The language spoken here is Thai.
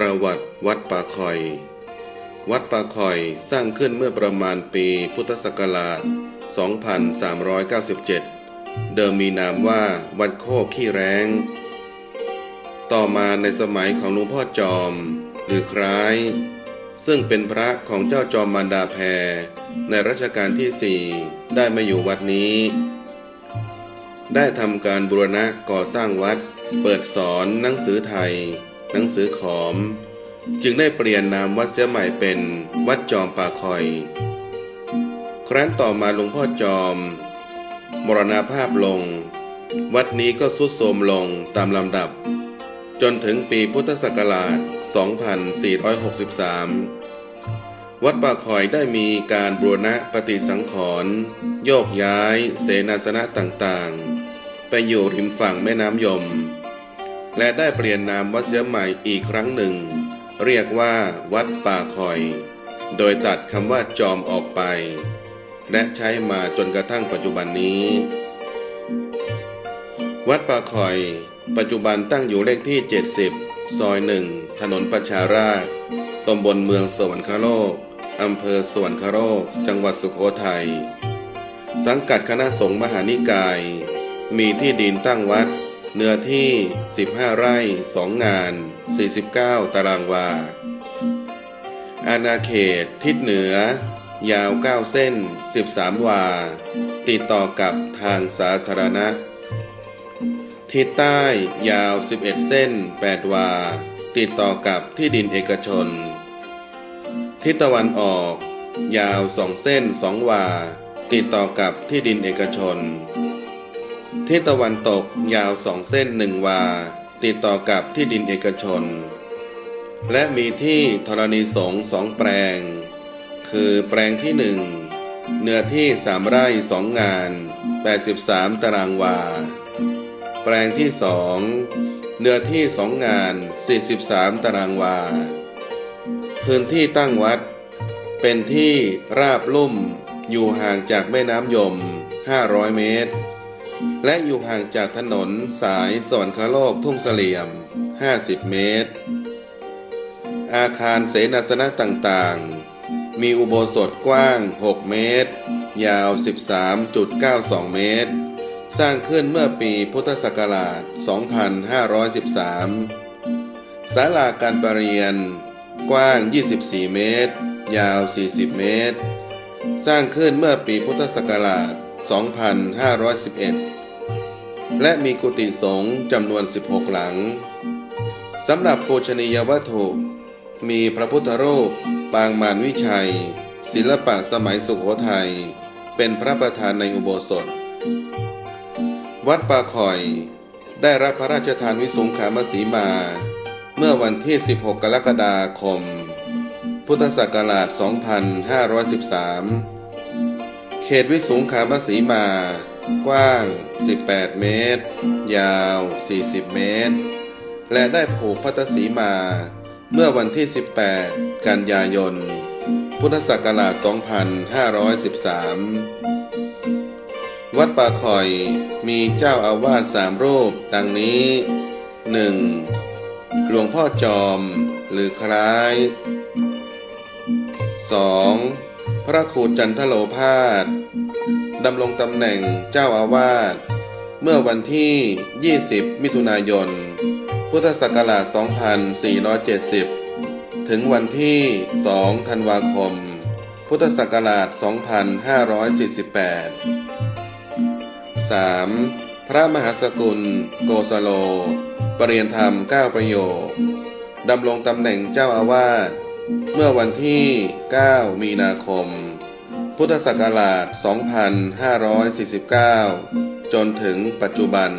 ประวัติวัดป่าคอย วัดป่าคอยสร้างขึ้นเมื่อประมาณปีพุทธศักราช 2397 เดิมมีนามว่าวัดโคกขี้แรง ต่อมาในสมัยของหลวงพ่อจอม หรือคล้าย ซึ่งเป็นพระของเจ้าจอมมารดาแพร ในรัชกาลที่สี่ได้มาอยู่วัดนี้ ได้ทำการบูรณะก่อสร้างวัด เปิดสอนหนังสือไทย หนังสือขอม จึงได้เปลี่ยนนามวัดเสียใหม่เป็นวัดจอมป่าคอย ครั้นต่อมาหลวงพ่อจอม มรณาภาพลง วัดนี้ก็สุดโทรมลงตามลำดับ จนถึงปีพุทธศักราช 2463 วัดป่าคอยได้มีการบูรณะปฏิสังขรณ์โยกย้าย เสนาสนะต่างๆ ไปอยู่ริมฝั่งแม่น้ำยม และได้เปลี่ยนนามวัดเสียใหม่อีกครั้งหนึ่ง เรียกว่าวัดป่าคอย โดยตัดคำว่าจอมออกไป และใช้มาจนกระทั่งปัจจุบันนี้ วัดป่าคอย ปัจจุบันตั้งอยู่เลขที่ 70 ซอยหนึ่งถนนประชาราชตำบลเมืองสวรรคโลกอำเภอสวรรคโลกจังหวัดสุโขทัยสังกัดคณะสงฆ์มหานิกาย มีที่ดินตั้งวัด เนื้อที่ 15 ไร่ 2 งาน 49 ตารางวา อาณาเขตทิศเหนือ ยาว 9 เส้น 13 วา ติดต่อกับทางสาธารณะ ทิศใต้ยาว 11 เส้น 8 วา ติดต่อกับที่ดินเอกชน ทิศตะวันออก ยาว 2 เส้น 2 วา ติดต่อกับที่ดินเอกชน ทิศตะวันตกยาว2เส้น1วา ติดต่อกับที่ดินเอกชน และมีที่ธรณีสงสองแปลง คือแปลงที่1เนื้อที่3ไร่2งาน 83 ตารางวา แปลงที่สองเนื้อที่สองงาน 43 ตารางวา พื้นที่ตั้งวัด เป็นที่ราบลุ่มอยู่ห่างจากแม่น้ำยม 500 เมตร และอยู่ห่างจากถนนสายสวรรคโลกทุ่งเสลี่ยม 50 เมตร อาคารเสนาสนะต่างๆ มีอุโบสถกว้าง 6 เมตร ยาว 13.92 เมตร สร้างขึ้นเมื่อปีพุทธศักราช 2513 ศาลาการประเรียนกว้าง 24 เมตร ยาว 40 เมตร สร้างขึ้นเมื่อปีพุทธศักราช 2511 และมีกุฏิสงฆ์จำนวน 16 หลัง สำหรับปูชนียวัตถุ มีพระพุทธรูป ปางมารวิชัย ศิลปะสมัยสุโขทัย เป็นพระประธานในอุโบสถ วัดป่าคอย ได้รับพระราชทานวิสุงขามสีมา เมื่อวันที่ 16 กรกฎาคม พุทธศักราช 2513 เขตวิสุงขามสีมา กว้าง 18 เมตร ยาว 40 เมตร และได้ผูกพัตสีมา เมื่อวันที่ 18 กันยายน พุทธศักราช 2513 วัดป่าคอยมีเจ้าอาวาสสามรูป ดังนี้ 1. หลวงพ่อจอม หรือคล้าย 2. พระครูจันทโลภาส ดำรงตำแหน่งเจ้าอาวาส เมื่อวันที่ 20 มิถุนายน พุทธศักราช 2470 ถึงวันที่ 2 ธันวาคม พุทธศักราช 2548 3. พระมหาสกุล โกสโล ปรริยนธรรม 9 ประโยคดำรงตำแหน่งเจ้าอาวาส เมื่อวันที่ 9 มีนาคม พุทธศักราช 2549 จนถึงปัจจุบัน